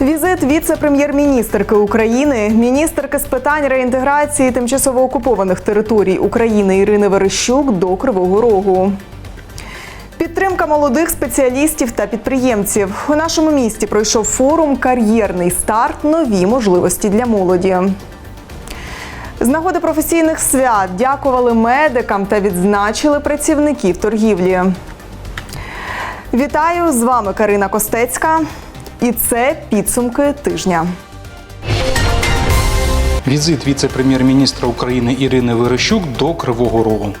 Візит віце-прем'єр-міністерки України, міністерки з питань реінтеграції тимчасово окупованих територій України Ірини Верещук до Кривого Рогу. Підтримка молодих спеціалістів та підприємців у нашому місті пройшов форум Кар'єрний старт. Нові можливості для молоді. З нагоди професійних свят дякували медикам та відзначили працівників торгівлі. Вітаю з вами Карина Костецька. І це підсумки тижня. Візит віце-прем'єр-міністра України Ірини Верещук до Кривого Рогу.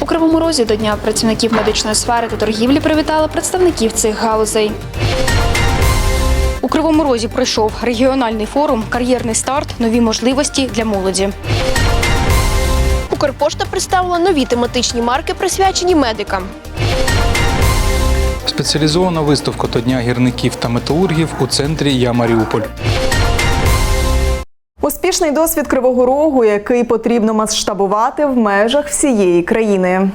У Кривому Розі до Дня працівників медичної сфери та торгівлі привітали представників цих галузей. У Кривому Розі пройшов регіональний форум Кар'єрний старт. Нові можливості для молоді. Укрпошта представила нові тематичні марки, присвячені медикам. Спеціалізована виставка до Дня гірників та металургів у центрі Я Маріуполь. Успішний досвід Кривого Рогу, який потрібно масштабувати в межах всієї країни.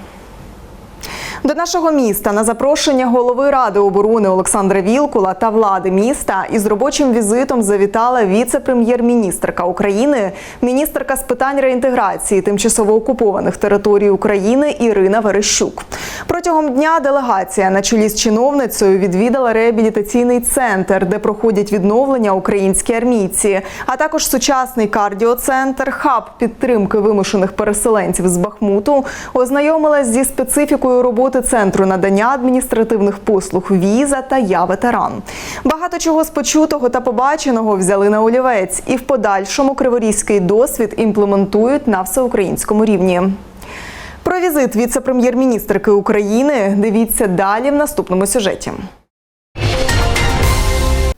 До нашого міста на запрошення голови ради оборони Олександра Вілкула та влади міста із робочим візитом завітала віце-прем'єр-міністрка України, міністерка з питань реінтеграції тимчасово окупованих територій України Ірина Верещук. Протягом дня делегація на чолі з чиновницею відвідала реабілітаційний центр, де проходять відновлення українські армійці, а також сучасний кардіоцентр, хаб підтримки вимушених переселенців з Бахмуту, ознайомилась зі специфікою роботи центру надання адміністративних послуг віза та я ветеран. Багато чого з почутого та побаченого взяли на олівець, і в подальшому криворізький досвід імплементують на всеукраїнському рівні. Про візит віце-прем'єр-міністрки України дивіться далі в наступному сюжеті.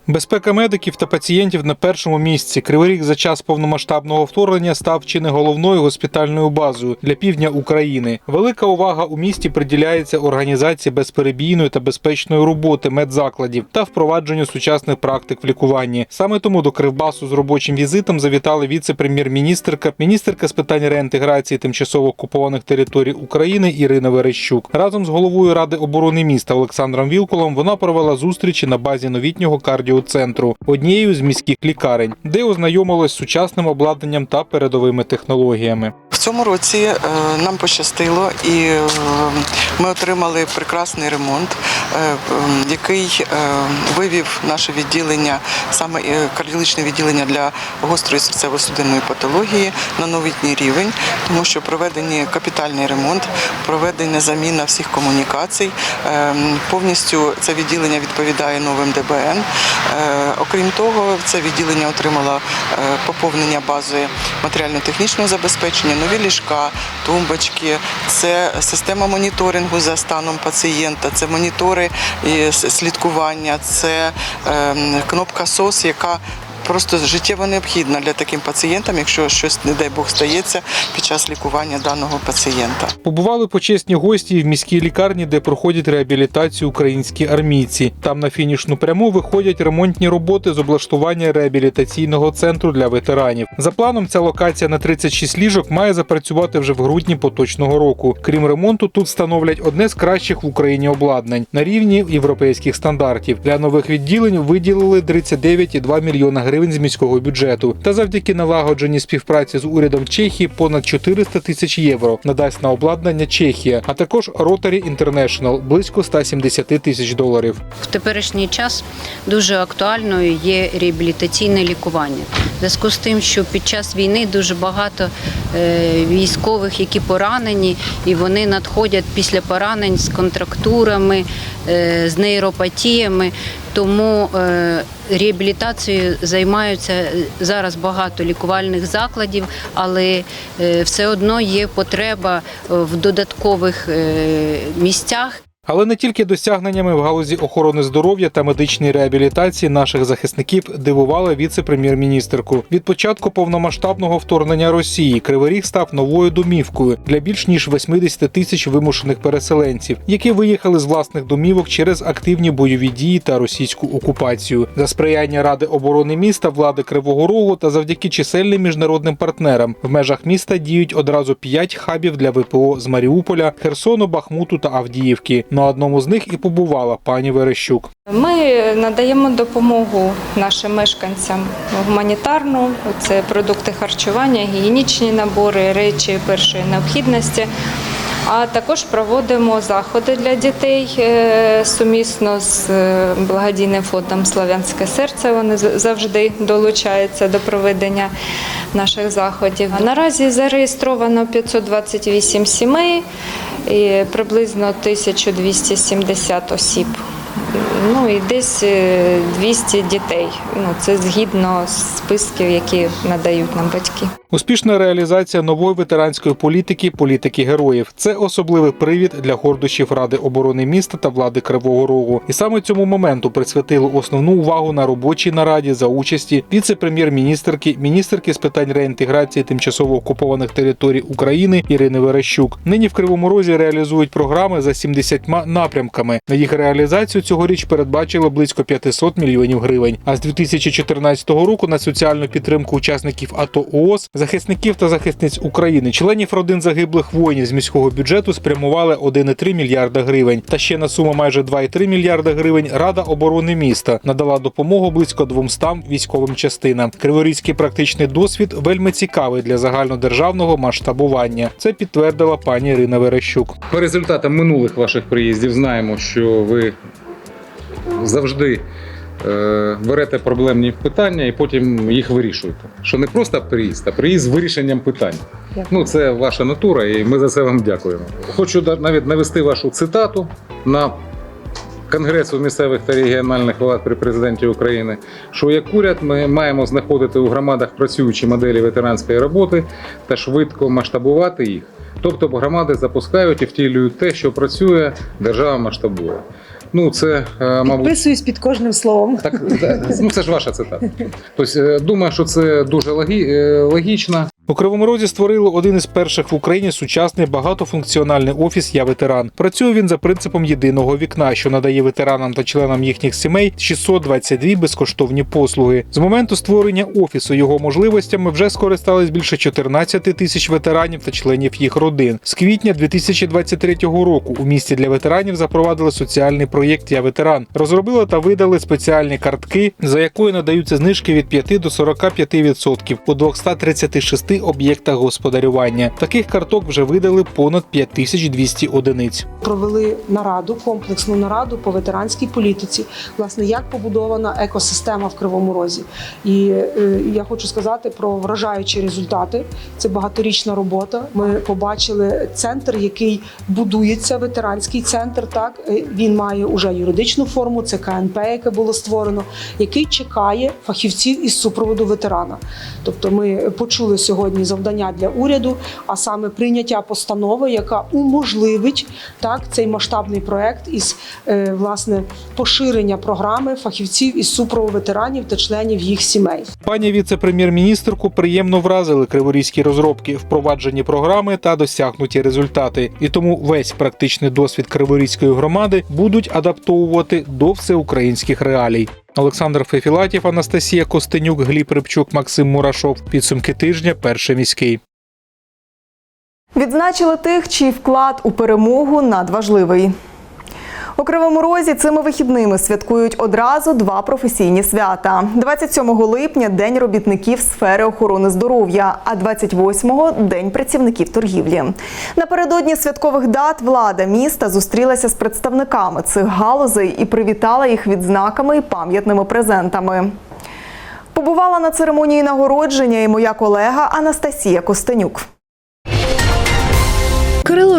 Безпека медиків та пацієнтів на першому місці. Кривий Ріг за час повномасштабного вторгнення став чи не головною госпітальною базою для півдня України. Велика увага у місті приділяється організації безперебійної та безпечної роботи медзакладів та впровадженню сучасних практик в лікуванні. Саме тому до Кривбасу з робочим візитом завітали віце-прем'єр-міністерка, міністерка з питань реінтеграції тимчасово окупованих територій України Ірина Верещук. Разом з головою ради оборони міста Олександром Вілкулом вона провела зустрічі на базі новітнього кардіоцентру, однією з міських лікарень, де ознайомилась з сучасним обладнанням та передовими технологіями. Цьому році е, нам пощастило, і е, ми отримали прекрасний ремонт, е, е, який вивів наше відділення, саме кардіологічне відділення для гострої серцево-судинної патології на новітній рівень, тому що проведені капітальний ремонт, проведена заміна всіх комунікацій. Е, Повністю це відділення відповідає новим ДБН. Окрім того, це відділення отримало поповнення бази матеріально-технічного забезпечення, нові ліжка, тумбочки, це система моніторингу за станом пацієнта, це монітори слідкування, це ем, кнопка СОС, яка Просто життєво необхідна для таким пацієнтам, якщо щось, не дай Бог, стається під час лікування даного пацієнта. Побували почесні гості в міській лікарні, де проходять реабілітацію українські армійці. Там на фінішну пряму виходять ремонтні роботи з облаштування реабілітаційного центру для ветеранів. За планом, ця локація на 36 ліжок має запрацювати вже в грудні поточного року. Крім ремонту, тут встановлять одне з кращих в Україні обладнань на рівні європейських стандартів. Для нових відділень виділили 39,2 мільйона гривень з міського бюджету. Та завдяки налагодженій співпраці з урядом Чехії понад 400 тисяч євро надасть на обладнання Чехія, а також Rotary International – близько 170 тисяч доларів. В теперішній час дуже актуальною є реабілітаційне лікування. В зв'язку з тим, що під час війни дуже багато е, військових, які поранені, і вони надходять після поранень з контрактурами, е, з нейропатіями. Тому е, реабілітацією займаються е, зараз багато лікувальних закладів, але е, все одно є потреба в додаткових місцях. Але не тільки досягненнями в галузі охорони здоров'я та медичної реабілітації наших захисників дивувала віце-прем'єр-міністерку. Від початку повномасштабного вторгнення Росії Кривий Ріг став новою домівкою для більш ніж 80 тисяч вимушених переселенців, які виїхали з власних домівок через активні бойові дії та російську окупацію. За сприяння Ради оборони міста, влади Кривого Рогу та завдяки чисельним міжнародним партнерам в межах міста діють одразу п'ять хабів для ВПО з Маріуполя, Херсону, Бахмуту та Авдіївки. На одному з них і побувала пані Верещук. Ми надаємо допомогу нашим мешканцям гуманітарну. Це продукти харчування, гігієнічні набори, речі першої необхідності. А також проводимо заходи для дітей е, сумісно з е, благодійним фондом Славянське серце. Вони завжди долучаються до проведення наших заходів. Наразі зареєстровано 528 сімей і приблизно 1270 осіб. Ну і десь е, 200 дітей. Ну це згідно з списків, які надають нам батьки. Успішна реалізація нової ветеранської політики політики героїв. Це особливий привід для гордощів Ради оборони міста та влади Кривого Рогу. І саме цьому моменту присвятили основну увагу на робочій нараді за участі віце-прем'єр-міністерки, міністерки з питань реінтеграції тимчасово окупованих територій України Ірини Верещук. Нині в Кривому Розі реалізують програми за 70 напрямками. На їх реалізацію цьогоріч передбачили близько 500 мільйонів гривень. А з 2014 року на соціальну підтримку учасників АТО ООС, захисників та захисниць України, членів родин загиблих воїнів з міського бюджету спрямували 1,3 мільярда гривень. Та ще на суму майже 2,3 мільярда гривень Рада оборони міста надала допомогу близько 200 військовим частинам. Криворізький практичний досвід вельми цікавий для загальнодержавного масштабування. Це підтвердила пані Ірина Верещук. По результатам минулих ваших приїздів знаємо, що ви завжди берете проблемні питання і потім їх вирішуєте. Що не просто приїзд, а приїзд з вирішенням питань. Ну, це ваша натура, і ми за це вам дякуємо. Хочу навіть навести вашу цитату на Конгресу місцевих та регіональних влад при президенті України, що як уряд ми маємо знаходити у громадах працюючі моделі ветеранської роботи та швидко масштабувати їх. Тобто громади запускають і втілюють те, що працює, держава масштабує. Ну, це, е, мабуть, Підписуюсь під кожним словом. так, ну це ж ваша цитата. Тобто, е, думаю, що це дуже е, логічно. У Кривому Розі створили один із перших в Україні сучасний багатофункціональний офіс Я ветеран. Працює він за принципом єдиного вікна, що надає ветеранам та членам їхніх сімей 622 безкоштовні послуги. З моменту створення офісу його можливостями вже скористались більше 14 тисяч ветеранів та членів їх родин. З квітня 2023 року у місті для ветеранів запровадили соціальний проєкт Я ветеран. Розробили та видали спеціальні картки, за якою надаються знижки від 5 до 45% у 236 об'єктах господарювання. Таких карток вже видали понад 5200 одиниць. Провели нараду, комплексну нараду по ветеранській політиці, власне, як побудована екосистема в Кривому Розі. І е, я хочу сказати про вражаючі результати. Це багаторічна робота. Ми побачили центр, який будується, ветеранський центр. Так Е, він має уже юридичну форму. Це КНП, яке було створено, який чекає фахівців із супроводу ветерана. Тобто, ми почули сьогодні завдання для уряду, а саме прийняття постанови, яка уможливить так цей масштабний проект із е, власне поширення програми фахівців із супроводу ветеранів та членів їх сімей. Пані віце-прем'єр-міністерку приємно вразили криворізькі розробки, впроваджені програми та досягнуті результати. І тому весь практичний досвід криворізької громади будуть адаптовувати до всеукраїнських реалій. Олександр Фефілатів, Анастасія Костенюк, Гліб Рибчук, Максим Мурашов. Підсумки тижня. Перший міський. Відзначили тих, чий вклад у перемогу надважливий. У Кривому Розі цими вихідними святкують одразу два професійні свята: 27 липня День робітників сфери охорони здоров'я, а 28-го – День працівників торгівлі. Напередодні святкових дат влада міста зустрілася з представниками цих галузей і привітала їх відзнаками і пам'ятними презентами. Побувала на церемонії нагородження і моя колега Анастасія Костенюк.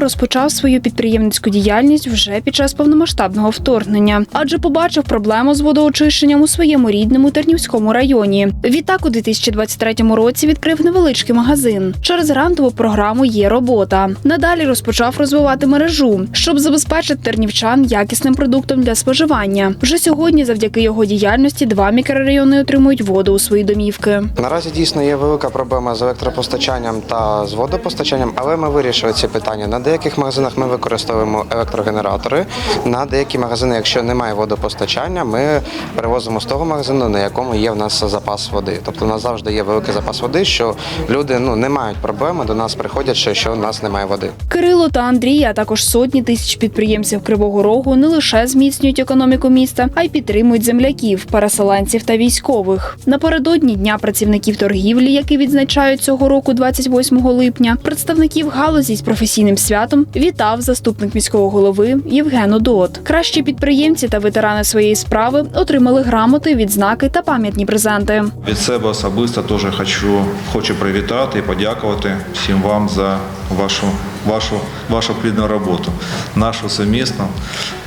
Розпочав свою підприємницьку діяльність вже під час повномасштабного вторгнення, адже побачив проблему з водоочищенням у своєму рідному Тернівському районі. Відтак у 2023 році відкрив невеличкий магазин. Через грантову програму є робота. Надалі розпочав розвивати мережу, щоб забезпечити тернівчан якісним продуктом для споживання. Вже сьогодні, завдяки його діяльності, два мікрорайони отримують воду у свої домівки. Наразі дійсно є велика проблема з електропостачанням та з водопостачанням, але ми вирішили ці питання. Деяких магазинах ми використовуємо електрогенератори. На деякі магазини, якщо немає водопостачання, ми перевозимо з того магазину, на якому є в нас запас води. Тобто у нас завжди є великий запас води, що люди ну не мають проблеми до нас приходять, що, що у нас немає води. Кирило та Андрій, а також сотні тисяч підприємців Кривого Рогу не лише зміцнюють економіку міста, а й підтримують земляків, переселенців та військових. Напередодні дня працівників торгівлі, який відзначають цього року, 28 липня, представників галузі з професійним святом вітав заступник міського голови Євген Удот. Кращі підприємці та ветерани своєї справи отримали грамоти, відзнаки та пам'ятні презенти. Від себе особисто теж хочу, хочу привітати і подякувати всім вам за вашу, вашу, вашу плідну роботу, нашу сумісну.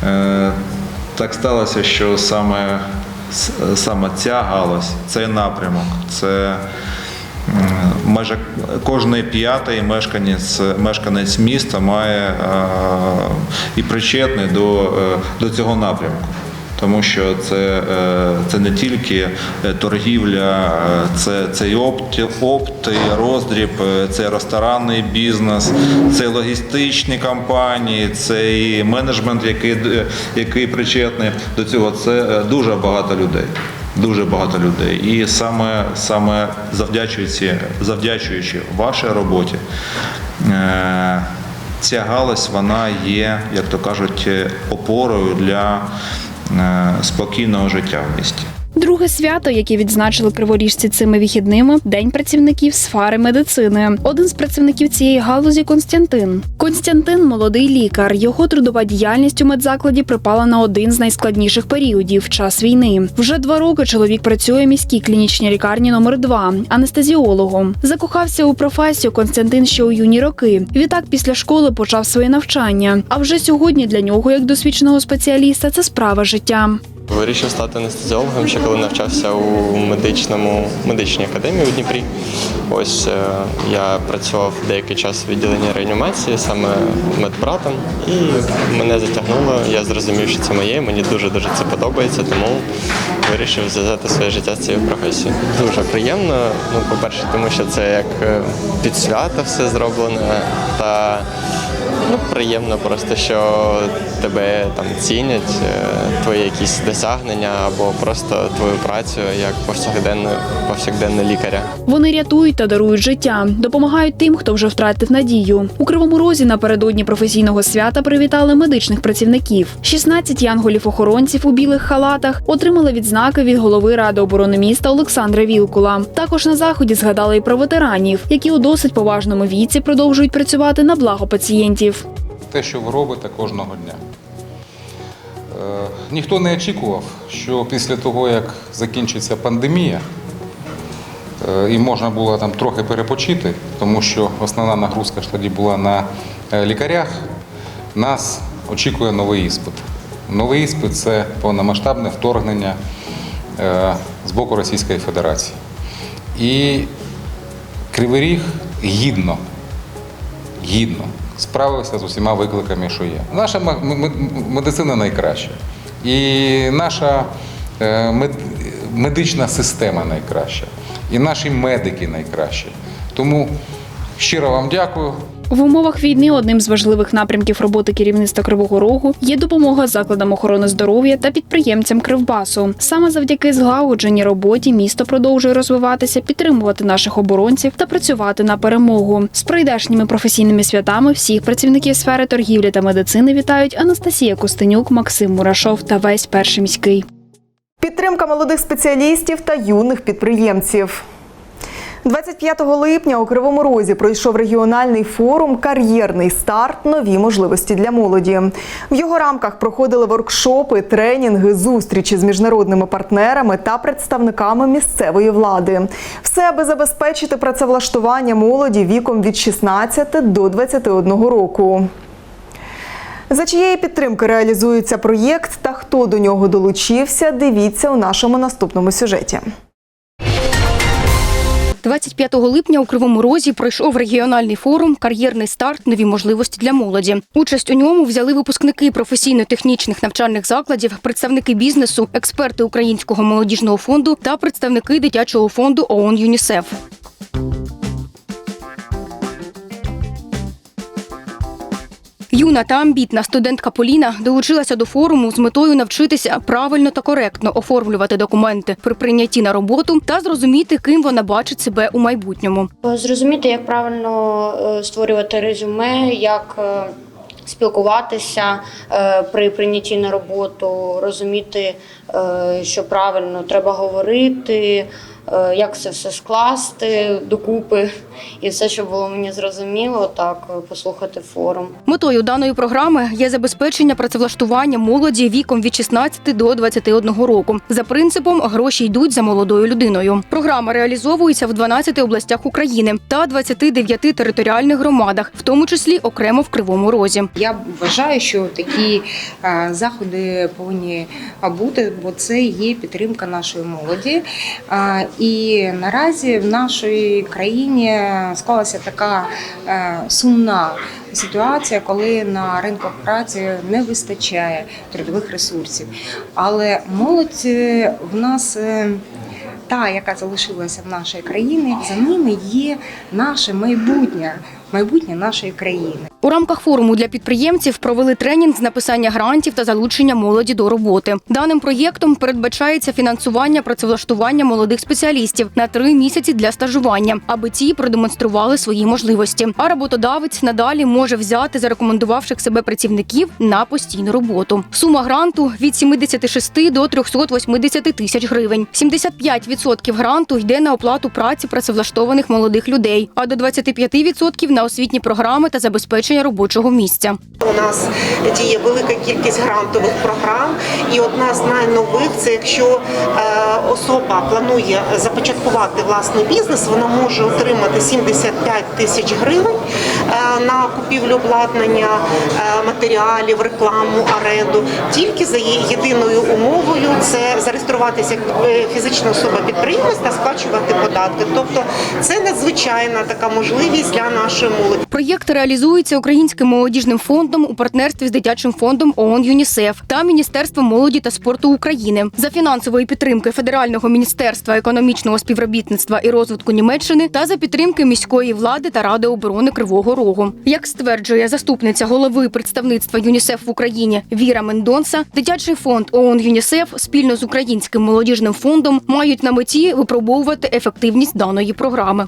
Е, так сталося, що саме, саме ця галузь, цей напрямок, це майже кожний п'ятий мешканець, мешканець міста має е, і причетний до, е, до цього напрямку тому що це, е, це не тільки е, торгівля, е, це, це і опт, опт, і роздріб, е, це ресторанний бізнес, це логістичні компанії, це і менеджмент, який, який причетний до цього. Це е, дуже багато людей. Дуже багато людей. І саме, саме завдячуючи, завдячуючи вашій роботі, е, ця галузь вона є, як то кажуть, опорою для е, спокійного життя в місті. Друге свято, яке відзначили криворіжці цими вихідними день працівників сфери медицини. Один з працівників цієї галузі Константин. Константин молодий лікар. Його трудова діяльність у медзакладі припала на один з найскладніших періодів час війни. Вже два роки чоловік працює в міській клінічній лікарні номер 2 анестезіологом. Закохався у професію Константин ще у юні роки. Відтак після школи почав своє навчання. А вже сьогодні для нього, як досвідченого спеціаліста, це справа життя. Вирішив стати анестезіологом ще коли навчався у медичному медичній академії у Дніпрі. Ось е, я працював деякий час в відділенні реанімації, саме медбратом, і мене затягнуло. Я зрозумів, що це моє. Мені дуже дуже це подобається, тому вирішив зв'язати своє життя з цією професією. Дуже приємно. Ну, по-перше, тому що це як е, під свято все зроблено та Ну, приємно просто, що тебе там цінять, е, твої якісь досягнення або просто твою працю як повсякденного повсякденного лікаря. Вони рятують та дарують життя, допомагають тим, хто вже втратив надію. У Кривому Розі напередодні професійного свята привітали медичних працівників. 16 янголів-охоронців у білих халатах отримали відзнаки від голови ради оборони міста Олександра Вілкула. Також на заході згадали і про ветеранів, які у досить поважному віці продовжують працювати на благо пацієнтів. Те, що ви робите кожного дня. Е, ніхто не очікував, що після того, як закінчиться пандемія, е, і можна було там трохи перепочити, тому що основна нагрузка ж тоді була на е, лікарях, нас очікує новий іспит. Новий іспит це повномасштабне вторгнення з боку Російської Федерації. І Кривий Ріг гідно гідно справився з усіма викликами, що є. Наша медицина найкраща. І наша е, медична система найкраща. І наші медики найкращі. Тому щиро вам дякую. В умовах війни одним з важливих напрямків роботи керівництва Кривого Рогу є допомога закладам охорони здоров'я та підприємцям Кривбасу. Саме завдяки злагодженій роботі місто продовжує розвиватися, підтримувати наших оборонців та працювати на перемогу. З прийдешніми професійними святами всіх працівників сфери торгівлі та медицини вітають Анастасія Костенюк, Максим Мурашов та весь перший міський. Підтримка молодих спеціалістів та юних підприємців. 25 липня у Кривому Розі пройшов регіональний форум Кар'єрний старт. Нові можливості для молоді. В його рамках проходили воркшопи, тренінги, зустрічі з міжнародними партнерами та представниками місцевої влади. Все аби забезпечити працевлаштування молоді віком від 16 до 21 року. За чиєї підтримки реалізується проєкт та хто до нього долучився, дивіться у нашому наступному сюжеті. 25 липня у Кривому Розі пройшов регіональний форум Кар'єрний старт. Нові можливості для молоді. Участь у ньому взяли випускники професійно-технічних навчальних закладів, представники бізнесу, експерти Українського молодіжного фонду та представники дитячого фонду ООН ЮНІСЕФ. Юна та амбітна студентка Поліна долучилася до форуму з метою навчитися правильно та коректно оформлювати документи при прийнятті на роботу та зрозуміти, ким вона бачить себе у майбутньому. Зрозуміти, як правильно е, створювати резюме, як е, спілкуватися е, при прийнятті на роботу, розуміти, що правильно треба говорити, як це все скласти докупи, і все, щоб було мені зрозуміло, так е, послухати форум. Метою даної програми є забезпечення працевлаштування молоді віком від 16 до 21 року. За принципом гроші йдуть за молодою людиною. Програма реалізовується в 12 областях України та 29 територіальних громадах, в тому числі окремо в Кривому Розі. Я вважаю, що такі е, заходи повинні бути, бо це є підтримка нашої молоді. І наразі в нашій країні склалася така е, сумна ситуація, коли на ринках праці не вистачає трудових ресурсів. Але молодь е, в нас. е, Та, яка залишилася в нашій країні, за ними є наше майбутнє, майбутнє нашої країни. У рамках форуму для підприємців провели тренінг з написання грантів та залучення молоді до роботи. Даним проєктом передбачається фінансування працевлаштування молодих спеціалістів на три місяці для стажування, аби ті продемонстрували свої можливості. А роботодавець надалі може взяти зарекомендувавших себе працівників на постійну роботу. Сума гранту від 76 до 380 тисяч гривень. 75% гранту йде на оплату праці працевлаштованих молодих людей, а до 25% на освітні програми та забезпечення робочого місця. У нас діє велика кількість грантових програм, і одна з найнових це якщо е, особа планує започаткувати власний бізнес, вона може отримати 75 тисяч гривень е, на купівлю обладнання, е, матеріалів, рекламу, оренду. Тільки за єдиною умовою це зареєструватися як фізична особа підприємець та сплачувати податки. Тобто це надзвичайна така можливість для нашої молоді. Проєкт реалізується Українським молодіжним фондом у партнерстві з дитячим фондом ООН ЮНІСЕФ та Міністерством молоді та спорту України за фінансової підтримки Федерального міністерства економічного співробітництва і розвитку Німеччини та за підтримки міської влади та ради оборони Кривого Рогу. Як стверджує заступниця голови представництва ЮНІСЕФ в Україні Віра Мендонса, дитячий фонд ООН ЮНІСЕФ спільно з Українським молодіжним фондом мають на меті випробовувати ефективність даної програми.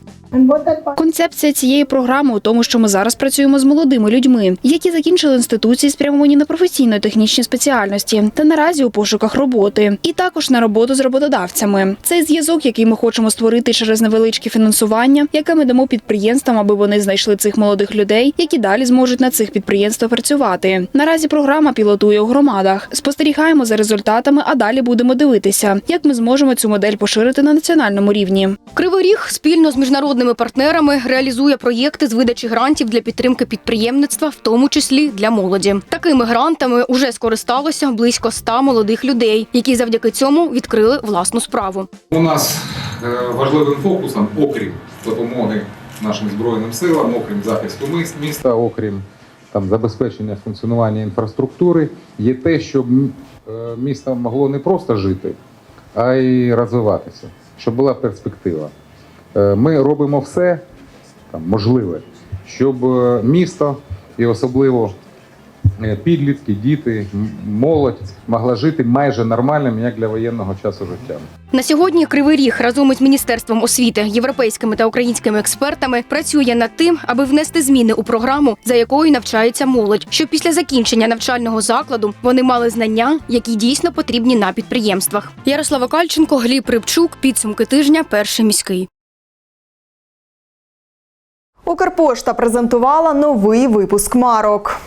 Концепція цієї програми у тому, що ми зараз працюємо з молодими людьми, які закінчили інституції, спрямовані на професійно-технічні спеціальності та наразі у пошуках роботи, і також на роботу з роботодавцями. Цей зв'язок, який ми хочемо створити через невеличке фінансування, яке ми дамо підприємствам, аби вони знайшли цих молодих людей, які далі зможуть на цих підприємствах працювати. Наразі програма пілотує у громадах. Спостерігаємо за результатами, а далі будемо дивитися, як ми зможемо цю модель поширити на національному рівні. Кривий Ріг спільно з міжнародними партнерами реалізує проєкти з видачі грантів для підтримки підприємництва, в тому числі для молоді. Такими грантами уже скористалося близько 100 молодих людей, які завдяки цьому відкрили власну справу. У нас е, важливим фокусом, окрім допомоги нашим збройним силам, окрім захисту міс- міста, окрім там забезпечення функціонування інфраструктури, є те, щоб е, місто могло не просто жити, а й розвиватися, щоб була перспектива. Е, Ми робимо все там, можливе, щоб е, місто і особливо е, підлітки, діти, молодь могла жити майже нормальним, як для воєнного часу життя. На сьогодні Кривий Ріг разом із міністерством освіти, європейськими та українськими експертами працює над тим, аби внести зміни у програму, за якою навчається молодь, щоб після закінчення навчального закладу вони мали знання, які дійсно потрібні на підприємствах. Ярослава Кальченко, Гліб Рибчук, підсумки тижня, перший міський. Укрпошта презентувала новий випуск марок.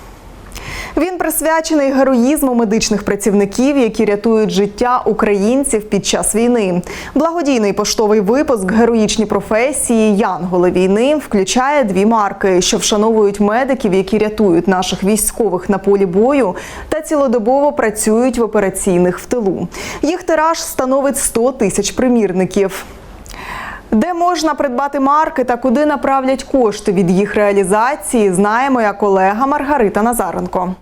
Він присвячений героїзму медичних працівників, які рятують життя українців під час війни. Благодійний поштовий випуск Героїчні професії Янголи війни включає дві марки, що вшановують медиків, які рятують наших військових на полі бою та цілодобово працюють в операційних в тилу. Їх тираж становить 100 тисяч примірників. Де можна придбати марки та куди направлять кошти від їх реалізації, знає моя колега Маргарита Назаренко.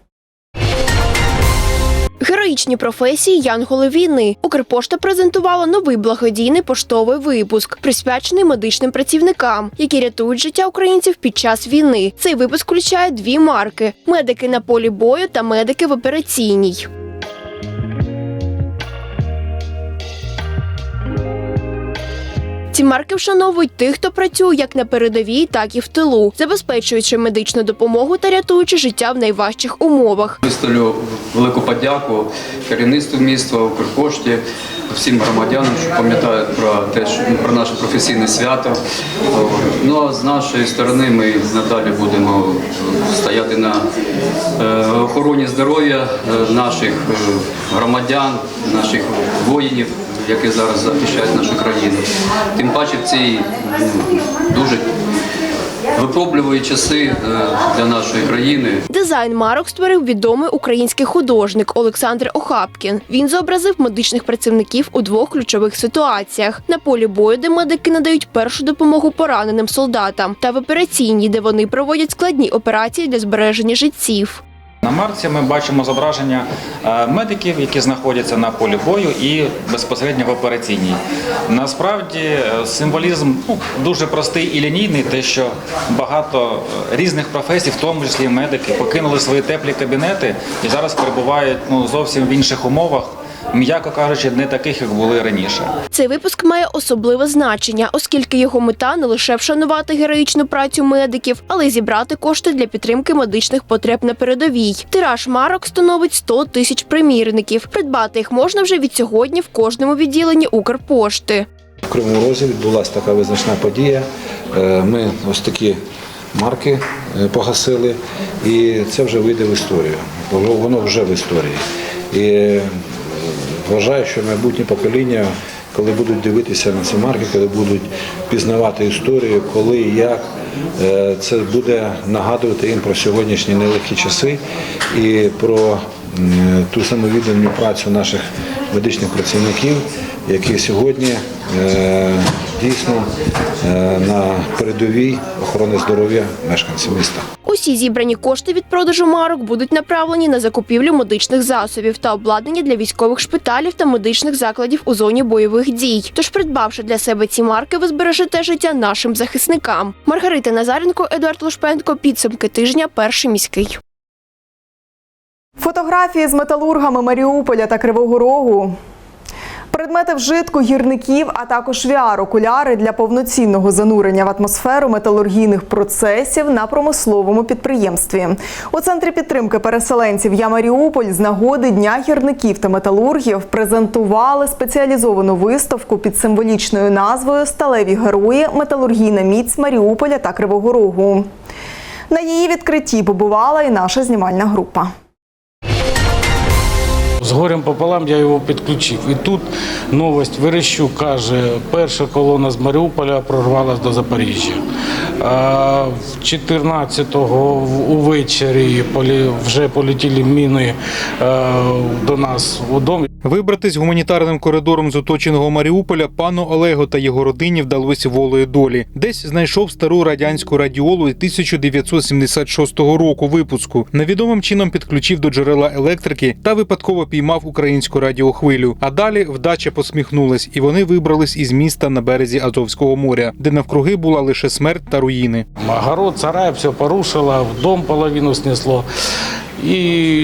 Героїчні професії Янголи війни. Укрпошта презентувала новий благодійний поштовий випуск, присвячений медичним працівникам, які рятують життя українців під час війни. Цей випуск включає дві марки: медики на полі бою та медики в операційній. Ці марки вшановують тих, хто працює як на передовій, так і в тилу, забезпечуючи медичну допомогу та рятуючи життя в найважчих умовах. Виставлю велику подяку керівництву міста, Укрпошті, всім громадянам, що пам'ятають про те, що про наше професійне свято. Ну а з нашої сторони ми надалі будемо стояти на е, охороні здоров'я е, наших е, громадян, наших воїнів, які зараз захищають нашу країну. Тим паче в ці дуже випробливі часи е, для нашої країни. Дизайн марок створив відомий український художник Олександр Охапкін. Він зобразив медичних працівників у двох ключових ситуаціях: на полі бою, де медики надають першу допомогу пораненим солдатам, та в операційній, де вони проводять складні операції для збереження життів. На марці ми бачимо зображення е, медиків, які знаходяться на полі бою і безпосередньо в операційній. Насправді е, символізм ну, дуже простий і лінійний, те, що багато е, різних професій, в тому числі медики, покинули свої теплі кабінети і зараз перебувають ну, зовсім в інших умовах, м'яко кажучи, не таких, як були раніше. Цей випуск має особливе значення, оскільки його мета не лише вшанувати героїчну працю медиків, але й зібрати кошти для підтримки медичних потреб на передовій. Тираж марок становить 100 тисяч примірників. Придбати їх можна вже від сьогодні в кожному відділенні Укрпошти. В Кривому Розі відбулася така визначна подія. Е, Ми ось такі марки е, погасили, і це вже вийде в історію. Воно вже в історії. І вважаю, що майбутнє покоління, коли будуть дивитися на ці марки, коли будуть пізнавати історію, коли і як, е, це буде нагадувати їм про сьогоднішні нелегкі часи і про ту самовіддану працю наших медичних працівників, які сьогодні е, дійсно е, на передовій охорони здоров'я мешканців міста. Усі зібрані кошти від продажу марок будуть направлені на закупівлю медичних засобів та обладнання для військових шпиталів та медичних закладів у зоні бойових дій. Тож, придбавши для себе ці марки, ви збережете життя нашим захисникам. Маргарита Назаренко, Едуард Лушпенко. Підсумки тижня. Перший міський. Фотографії з металургами Маріуполя та Кривого Рогу. Предмети вжитку гірників, а також VR-окуляри для повноцінного занурення в атмосферу металургійних процесів на промисловому підприємстві. У центрі підтримки переселенців Я Маріуполь з нагоди Дня гірників та металургів презентували спеціалізовану виставку під символічною назвою Сталеві герої металургійна міць Маріуполя та Кривого Рогу. На її відкритті побувала і наша знімальна група. З горем пополам я його підключив. І тут новость Верещук каже, перша колона з Маріуполя прорвалась до Запоріжжя. А 14-го увечері вже полетіли міни е, до нас у дом. Вибратись гуманітарним коридором з оточеного Маріуполя пану Олегу та його родині вдалося волею долі. Десь знайшов стару радянську радіолу 1976 року випуску. Невідомим чином підключив до джерела електрики та випадково піймав українську радіохвилю. А далі вдача посміхнулась, і вони вибрались із міста на березі Азовського моря, де навкруги була лише смерть та руїни. Огород, сарай, все порушило, дом половину снесло. І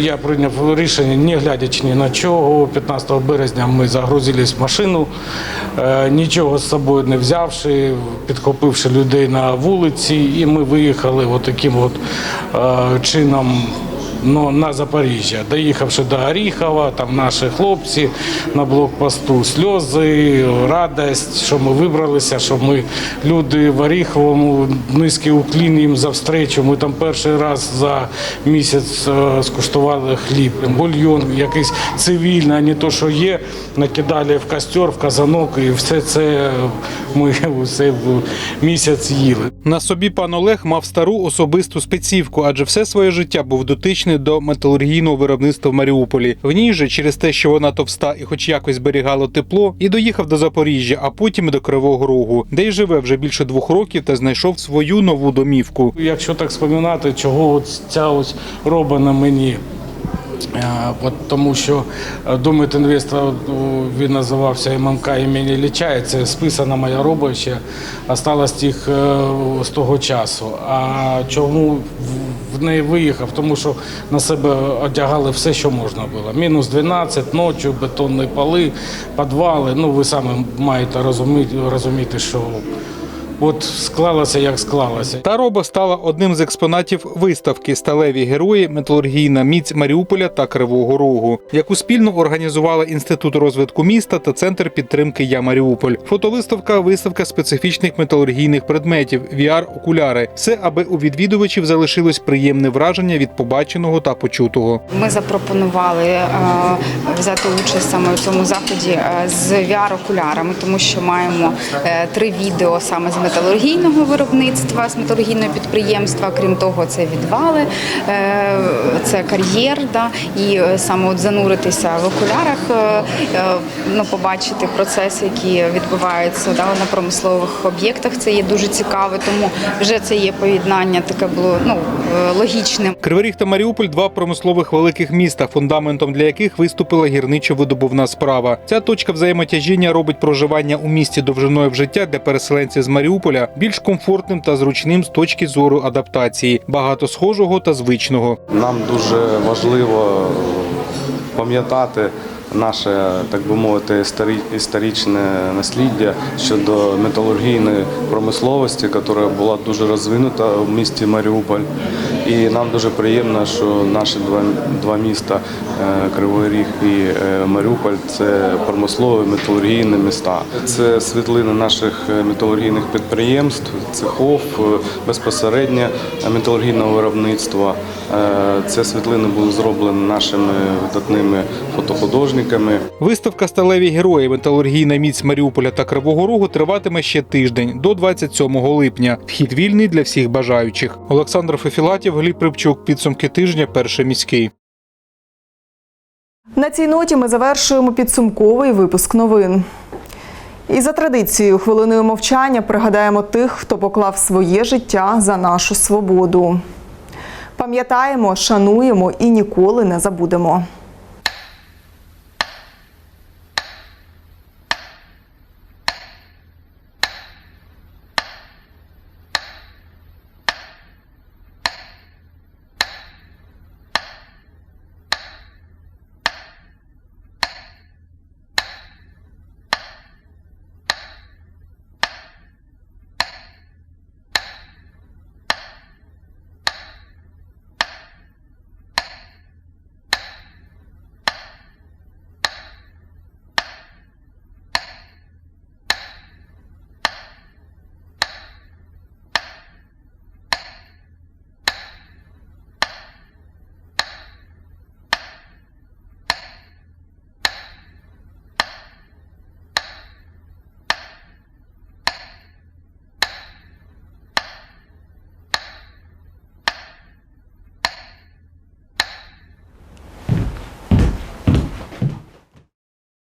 я прийняв рішення, не глядячи ні на чого. 15 березня ми загрузились в машину, е, нічого з собою не взявши, підхопивши людей на вулиці, і ми виїхали от таким от е, чином. Ну, на Запоріжжя, доїхавши до Оріхова, там наші хлопці на блокпосту сльози, радість, що ми вибралися, що ми люди в Оріховому, низький уклін їм за встречу. Ми там перший раз за місяць е, скуштували хліб, бульйон якийсь цивільний, а не то, що є, накидали в костер, в казанок, і все це ми все місяць їли. На собі пан Олег мав стару особисту спецівку, адже все своє життя був дотичний до металургійного виробництва в Маріуполі. В ній же через те, що вона товста і хоч якось зберігало тепло, і доїхав до Запоріжжя, а потім до Кривого Рогу, де й живе вже більше двох років та знайшов свою нову домівку. Якщо так споминати, чого ця ось роба на мені Е, тому що е, Дом він називався ММК імені Лічая. Це списана моя робота ще осталась тих е, з того часу. А чому в- неї виїхав? Тому що на себе одягали все, що можна було. Мінус 12, ночі, бетонні поли, підвали. Ну ви самі маєте розуміти, розуміти, що от склалося як склалося. Та роба стала одним з експонатів виставки Сталеві герої, металургійна міць Маріуполя та Кривого Рогу, яку спільно організували Інститут розвитку міста та Центр підтримки Я Маріуполь. Фотовиставка виставка специфічних металургійних предметів, VR-окуляри. Все, аби у відвідувачів залишилось приємне враження від побаченого та почутого. Ми запропонували е, взяти участь саме у цьому заході е, з VR-окулярами, тому що маємо е, три відео саме з металургійного виробництва, з металургійного підприємства. Крім того, це відвали, е, це кар'єр. Да, і е, саме от зануритися в окулярах, е, ну, побачити процеси, які відбуваються да, на промислових об'єктах. Це є дуже цікаво, тому вже це є поєднання таке було ну, логічним. Кривий та Маріуполь два промислових великих міста, фундаментом для яких виступила гірничо-видобувна справа. Ця точка взаємотяжіння робить проживання у місті довжиною в життя для переселенців з Маріуполя більш комфортним та зручним з точки зору адаптації, багато схожого та звичного. Нам дуже важливо пам'ятати наше, так би мовити, історичне насліддя щодо металургійної промисловості, яка була дуже розвинута в місті Маріуполь. І нам дуже приємно, що наші два, два міста е, Кривий Ріг і е, Маріуполь це промислові металургійні міста. Це світлини наших е, металургійних підприємств, цехов, безпосередньо металургійного виробництва. Це світлини були зроблені нашими видатними фотохудожниками. Виставка Сталеві герої металургійна міць Маріуполя та Кривого Рогу триватиме ще тиждень до 27 липня. Вхід вільний для всіх бажаючих. Олександр Фефілатів, Гліб Припчук. Підсумки тижня. Перший міський. На цій ноті ми завершуємо підсумковий випуск новин. І за традицією хвилиною мовчання пригадаємо тих, хто поклав своє життя за нашу свободу. Пам'ятаємо, шануємо і ніколи не забудемо.